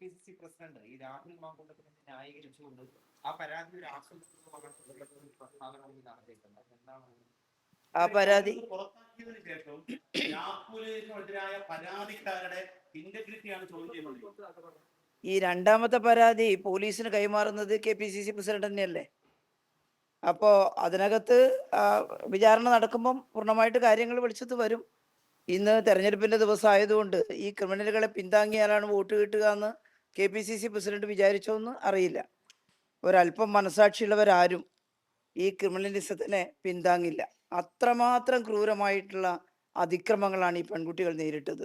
P C C president ഈ രാഹുൽ മാങ്കൂട്ടത്തിനെ ന്യായീകരിച്ചുകൊണ്ട് ആ പരാതി ഒരു ആശ്വാസമാണ് പ്രസ്താവന നടത്തിയിട്ടുണ്ട് എന്താണ് ആ പരാതി പുറത്താക്കിയതിനു ശേഷം രാഹുലിനെതിരായ പരാതിക്കാരുടെ ഇന്റഗ്രിറ്റിയാണ് ചോദ്യം ചെയ്യുന്നത്. ഈ രണ്ടാമത്തെ പരാതി പോലീസിന് കൈമാറുന്നത് K P C C president തന്നെയല്ലേ? അപ്പോൾ അതിനകത്ത് വിചാരണ നടക്കുമ്പം പൂർണമായിട്ട് കാര്യങ്ങൾ വെളിച്ചത്ത് വരും. ഇന്ന് തെരഞ്ഞെടുപ്പിന്റെ ദിവസമായതുകൊണ്ട് ഈ ക്രിമിനലുകളെ പിന്താങ്ങിയാലാണ് വോട്ട് കിട്ടുക എന്ന് K P C C president വിചാരിച്ചോന്ന് അറിയില്ല. ഒരല്പം മനസാക്ഷിയുള്ളവരാരും ഈ ക്രിമിനലിസത്തിനെ പിന്താങ്ങില്ല. അത്രമാത്രം ക്രൂരമായിട്ടുള്ള അതിക്രമങ്ങളാണ് ഈ പെൺകുട്ടികൾ നേരിട്ടത്.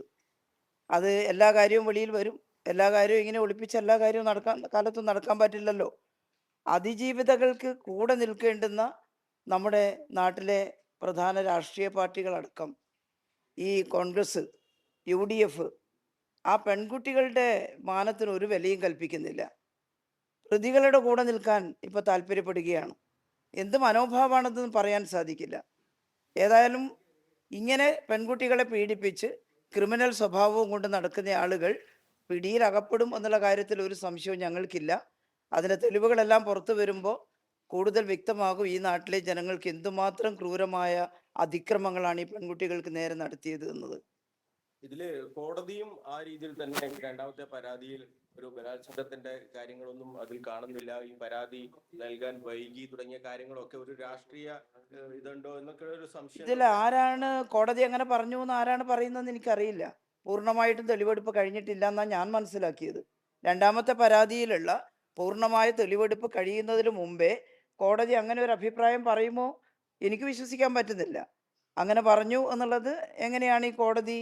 അത് എല്ലാ കാര്യവും വെളിയിൽ വരും. എല്ലാ കാര്യവും ഇങ്ങനെ ഒളിപ്പിച്ച് എല്ലാ കാര്യവും നടക്കാൻ കാലത്തും നടക്കാൻ പറ്റില്ലല്ലോ. അതിജീവിതകൾക്ക് കൂടെ നിൽക്കേണ്ടുന്ന നമ്മുടെ നാട്ടിലെ പ്രധാന രാഷ്ട്രീയ പാർട്ടികളടക്കം ഈ കോൺഗ്രസ് യു ഡി എഫ് ആ പെൺകുട്ടികളുടെ മാനത്തിന് ഒരു വിലയും കൽപ്പിക്കുന്നില്ല. പ്രതികളുടെ കൂടെ നിൽക്കാൻ ഇപ്പൊ താല്പര്യപ്പെടുകയാണ്. എന്ത് മനോഭാവമാണെന്ന് പറയാൻ സാധിക്കില്ല. ഏതായാലും ഇങ്ങനെ പെൺകുട്ടികളെ പീഡിപ്പിച്ച് ക്രിമിനൽ സ്വഭാവവും കൊണ്ട് നടക്കുന്ന ആളുകൾ പിടിയിൽ അകപ്പെടും എന്നുള്ള കാര്യത്തിൽ ഒരു സംശയവും ഞങ്ങൾക്കില്ല. അതിന്റെ തെളിവുകളെല്ലാം പുറത്തു വരുമ്പോൾ കൂടുതൽ വ്യക്തമാകും ഈ നാട്ടിലെ ജനങ്ങൾക്ക് എന്തുമാത്രം ക്രൂരമായ അതിക്രമങ്ങളാണ് ഈ പെൺകുട്ടികൾക്ക് നേരെ നടത്തിയത് എന്നത്. ഇതിൽ കോടതിയും ആ രീതിയിൽ തന്നെ രണ്ടാമത്തെ പരാതിയിൽ ഒരു ബലാത്സംഗത്തിന്റെ കാര്യങ്ങളൊന്നും അതിൽ കാണുന്നില്ല. ഈ പരാതി നൽകാൻ വൈകി തുടങ്ങിയ കാര്യങ്ങളൊക്കെ ഒരു രാഷ്ട്രീയ ഇതുണ്ടോ എന്നൊക്കെ ഒരു സംശയം. ഇതിൽ ആരാണ് കോടതി അങ്ങനെ പറഞ്ഞു എന്ന് ആരാണ് പറയുന്നതെന്ന് എനിക്കറിയില്ല. പൂർണമായിട്ടും തെളിവെടുപ്പ് കഴിഞ്ഞിട്ടില്ല എന്നാണ് ഞാൻ മനസ്സിലാക്കിയത്. രണ്ടാമത്തെ പരാതിയിലുള്ള പൂർണമായ തെളിവെടുപ്പ് കഴിയുന്നതിന് മുമ്പേ കോടതി അങ്ങനെ ഒരു അഭിപ്രായം പറയുമോ? എനിക്ക് വിശ്വസിക്കാൻ പറ്റുന്നില്ല. അങ്ങനെ പറഞ്ഞു എന്നുള്ളത് എങ്ങനെയാണ് ഈ കോടതി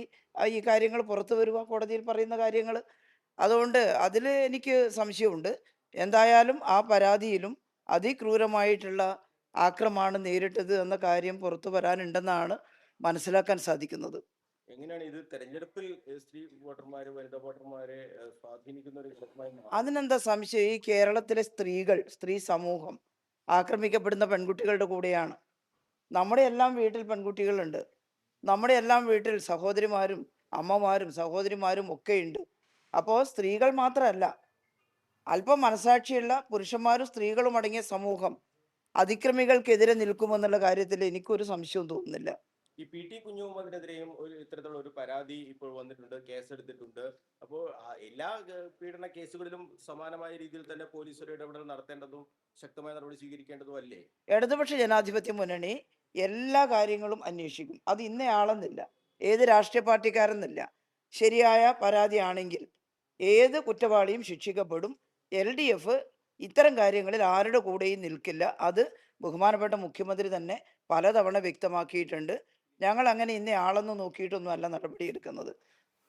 ഈ കാര്യങ്ങൾ പുറത്തു വരിക കോടതിയിൽ പറയുന്ന കാര്യങ്ങൾ? അതുകൊണ്ട് അതിൽ എനിക്ക് സംശയമുണ്ട്. എന്തായാലും ആ പരാതിയിലും അതിക്രൂരമായിട്ടുള്ള ആക്രമാണ് നേരിട്ടത് എന്ന കാര്യം പുറത്തു വരാനുണ്ടെന്നാണ് മനസ്സിലാക്കാൻ സാധിക്കുന്നത്. എങ്ങനെയാണ് ഇത് തെരഞ്ഞെടുപ്പിൽ സ്ത്രീ വോട്ടർമാര് വനിതാ വോട്ടർമാരെ സ്വാധീനിക്കുന്ന ഒരു ഘടകമായി? അതിനെന്താ സംശയം? ഈ കേരളത്തിലെ സ്ത്രീകൾ സ്ത്രീ സമൂഹം ആക്രമിക്കപ്പെടുന്ന പെൺകുട്ടികളുടെ കൂടെയാണ്. നമ്മുടെ എല്ലാം വീട്ടിൽ പെൺകുട്ടികളുണ്ട്. നമ്മുടെ എല്ലാം വീട്ടിൽ സഹോദരിമാരും അമ്മമാരും സഹോദരിമാരും ഒക്കെ ഉണ്ട് അപ്പോൾ സ്ത്രീകൾ മാത്രമല്ല അല്പം മനസാക്ഷിയുള്ള പുരുഷന്മാരും സ്ത്രീകളും അടങ്ങിയ സമൂഹം അതിക്രമികൾക്കെതിരെ നിൽക്കുമെന്നുള്ള കാര്യത്തിൽ എനിക്കൊരു സംശയവും തോന്നുന്നില്ല. ഈ പി ടി കുഞ്ഞുമുഹമ്മദിനെതിരെയും ഒരു ഇത്തരത്തിലുള്ള ഒരു പരാതി ഇപ്പോൾ വന്നിട്ടുണ്ട് കേസെടുത്തിട്ടുണ്ട്. അപ്പോൾ എല്ലാ പീഡന കേസുകളിലും സമാനമായ രീതിയിൽ തന്നെ പോലീസ് ഒരു ഇടപെടൽ നടത്തേണ്ടതും ശക്തമായ നടപടി സ്വീകരിക്കേണ്ടതും അല്ലേ? ഇടതുപക്ഷ ജനാധിപത്യ മുന്നണി എല്ലാ കാര്യങ്ങളും അന്വേഷിക്കും. അത് ഇന്നയാളെന്നില്ല. ഏത് രാഷ്ട്രീയ പാർട്ടിക്കാരെന്നില്ല ശരിയായ പരാതിയാണെങ്കിൽ ഏത് കുറ്റവാളിയും ശിക്ഷിക്കപ്പെടും. എൽ ഡി എഫ് ഇത്തരം കാര്യങ്ങളിൽ ആരുടെ കൂടെയും നിൽക്കില്ല. അത് ബഹുമാനപ്പെട്ട മുഖ്യമന്ത്രി തന്നെ പലതവണ വ്യക്തമാക്കിയിട്ടുണ്ട്. ഞങ്ങൾ അങ്ങനെ ഇന്നയാളെന്ന് നോക്കിയിട്ടൊന്നുമല്ല നടപടി എടുക്കുന്നത്.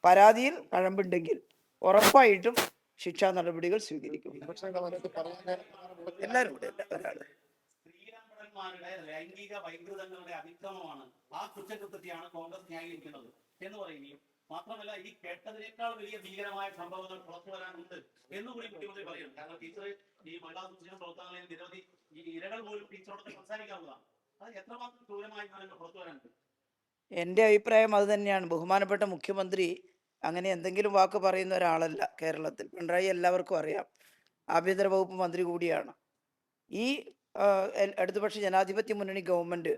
പരാതിയിൽ കഴമ്പുണ്ടെങ്കിൽ ഉറപ്പായിട്ടും ശിക്ഷാ നടപടികൾ സ്വീകരിക്കും. എല്ലാവരും കൂടെ അല്ല സ്ത്രീലംബടന്മാരുടെ ലൈംഗിക വൈകൃതങ്ങളുടെ അതിക്രമമാണ് ആ കുറ്റകൃത്യത്തെയാണ് കോൺഗ്രസ് ന്യായീകരിക്കുന്നത് എന്ന് പറയുകയും മാത്രമല്ല ഈ കേട്ടതിനേക്കാൾ വലിയ ഭീകരമായ സംഭവങ്ങൾ പുറത്തു വരാനുണ്ട് എന്നുകൂടി മുഖ്യമന്ത്രി പറയുന്നു. കാരണം ടീച്ചർ ഈ മഹിളാ സൂചന പ്രവർത്തനങ്ങളിൽ നിരവധി ഈ ഇരകൾ പോലും ടീച്ചറോട് സംസാരിക്കാവുന്നതാണ്. അത് എത്രമാത്രം ക്രൂരമായ കാര്യങ്ങൾ പുറത്തു വരാനുണ്ട്? എന്റെ അഭിപ്രായം അത് തന്നെയാണ്. ബഹുമാനപ്പെട്ട മുഖ്യമന്ത്രി അങ്ങനെ എന്തെങ്കിലും വാക്ക് പറയുന്ന ഒരാളല്ല കേരളത്തിൽ. പിണറായി എല്ലാവർക്കും അറിയാം. ആഭ്യന്തര വകുപ്പ് മന്ത്രി കൂടിയാണ്. ഈ ഇടതുപക്ഷ ജനാധിപത്യ മുന്നണി ഗവൺമെന്റ്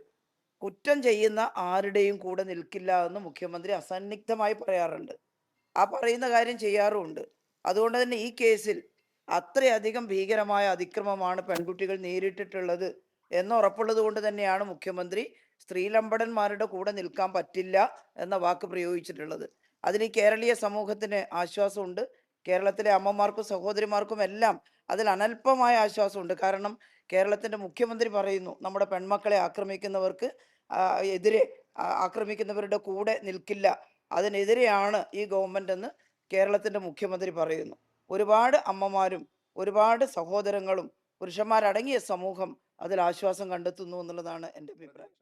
കുറ്റം ചെയ്യുന്ന ആരുടെയും കൂടെ നിൽക്കില്ല എന്ന് മുഖ്യമന്ത്രി അസന്നിഗ്ധമായി പറയാറുണ്ട്. ആ പറയുന്ന കാര്യം ചെയ്യാറുമുണ്ട്. അതുകൊണ്ട് തന്നെ ഈ കേസിൽ അത്രയധികം ഭീകരമായ അതിക്രമമാണ് പെൺകുട്ടികൾ നേരിട്ടിട്ടുള്ളത് എന്ന് ഉറപ്പുള്ളത് കൊണ്ട് തന്നെയാണ് മുഖ്യമന്ത്രി സ്ത്രീലമ്പടന്മാരുടെ കൂടെ നിൽക്കാൻ പറ്റില്ല എന്ന വാക്ക് പ്രയോഗിച്ചിട്ടുള്ളത്. അതിന് കേരളീയ സമൂഹത്തിന് ആശ്വാസമുണ്ട്. കേരളത്തിലെ അമ്മമാർക്കും സഹോദരിമാർക്കും എല്ലാം അതിൽ അനൽപമായ ആശ്വാസമുണ്ട്. കാരണം കേരളത്തിന്റെ മുഖ്യമന്ത്രി പറയുന്നു നമ്മുടെ പെൺമക്കളെ ആക്രമിക്കുന്നവർക്ക് എതിരെ ആക്രമിക്കുന്നവരുടെ കൂടെ നിൽക്കില്ല. അതിനെതിരെയാണ് ഈ ഗവൺമെന്റ് എന്ന് കേരളത്തിന്റെ മുഖ്യമന്ത്രി പറയുന്നു. ഒരുപാട് അമ്മമാരും ഒരുപാട് സഹോദരങ്ങളും പുരുഷന്മാരടങ്ങിയ സമൂഹം അതിൽ ആശ്വാസം കണ്ടെത്തുന്നു എന്നുള്ളതാണ് എന്റെ അഭിപ്രായം.